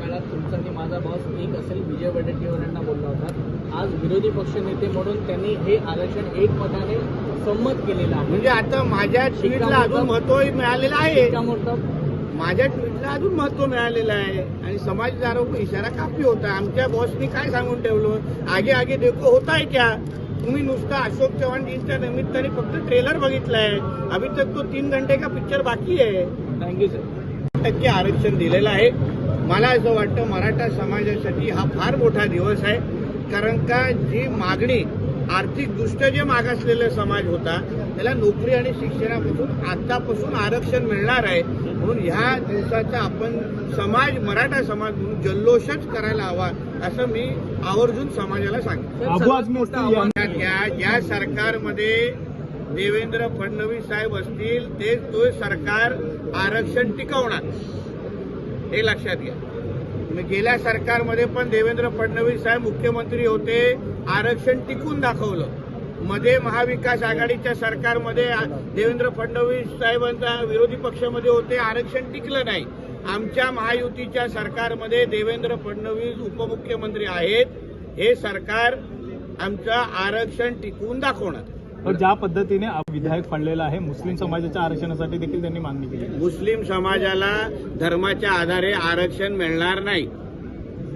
काळात तुमचा आणि माझा बॉस एक असेल विजय वडेट्टीवार यांना बोलला होता. आज विरोधी पक्षनेते म्हणून त्यांनी हे आरक्षण एक मताने संमत केलेलं आहे. म्हणजे आता माझ्या ट्विटला अजून महत्त्व मिळालेलं आहे. माझ्या ट्विटला अजून महत्त्व मिळालेलं आहे. आणि समाजदारों इशारा काफी होता आमच्या बॉसनी काय सांगून ठेवलं? आगे आगे देखो होता है क्या? तुम्ही नुसतं अशोक चव्हाणजींच्या निमित्ताने फक्त ट्रेलर बघितलाय. अभी तक तो तीन घंटे का पिक्चर बाकी आहे. थँक्यू सर टक्के आरक्षण दिलेलं आहे. मला असं वाटतं मराठा समाजासाठी हा फार मोठा दिवस आहे. कारण का जी मागणी आर्थिकदृष्ट्या जे मागासलेला समाज होता त्याला नोकरी आणि शिक्षणापासून आतापासून आरक्षण मिळणार आहे. म्हणून ह्या दिवसाचा आपण समाज मराठा समाज म्हणून जल्लोषच करायला हवा असं मी आवर्जून समाजाला सांगेन अबू आझमी असतील यांनी- या या सरकारमध्ये देवेंद्र फडणवीस साहेब असतील ते तो सरकार आरक्षण टिकवणार. हे लक्षात घ्या. गेल्या सरकारमध्ये पण देवेंद्र फडणवीस साहेब मुख्यमंत्री होते आरक्षण टिकून दाखवलं. मध्ये महाविकास आघाडीच्या सरकारमध्ये देवेंद्र फडणवीस साहेबांचा विरोधी पक्षामध्ये होते आरक्षण टिकलं नाही. आमच्या महायुतीच्या सरकारमध्ये देवेंद्र फडणवीस उपमुख्यमंत्री आहेत. हे सरकार आमचं आरक्षण टिकवून दाखवणार. पण ज्या पद्धतीने विधायक पडलेला आहे मुस्लिम समाजाच्या आरक्षणासाठी देखील त्यांनी मागणी केली. मुस्लिम समाजाला धर्माच्या आधारे आरक्षण मिळणार नाही.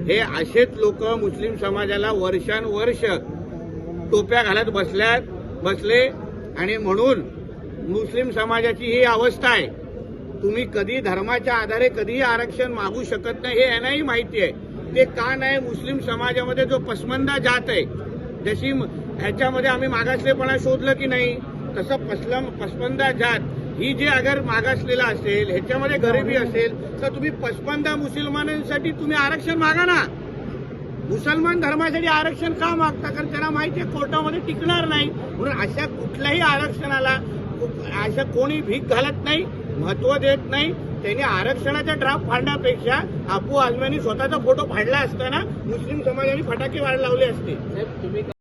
हे असेच लोक मुस्लिम समाजाला वर्षानुवर्ष टोप्या घालत बसल्यात बसले आणि म्हणून मुस्लिम समाजाची ही अवस्था आहे. तुम्ही कधी धर्माच्या आधारे कधीही आरक्षण मागू शकत नाही हे यांनाही माहिती आहे. ते का नाही मुस्लिम समाजामध्ये जो पसमंदा जात आहे जशी ह्याच्यामध्ये आम्ही मागासलेपणा शोधलं की नाही तसं पसलम पसमंदा जात ही जे अगर मागासलेला असेल ह्याच्यामध्ये गरिबी असेल तर तुम्ही पसमंदा मुसलमानांसाठी तुम्ही आरक्षण मागा ना. मुसलमान धर्मासाठी आरक्षण का मागता? कारण त्यांना माहिती आहे कोर्टामध्ये टिकणार नाही. म्हणून अशा कुठल्याही आरक्षणाला अशा कोणी भीक घालत नाही महत्त्व देत नाही. त्यांनी आरक्षणाचा ड्राफ्ट फाडण्यापेक्षा आपू आझम्यांनी स्वतःचा फोटो फाडला असताना मुस्लिम समाजाने फटाके वाढ लावले असते. तुम्ही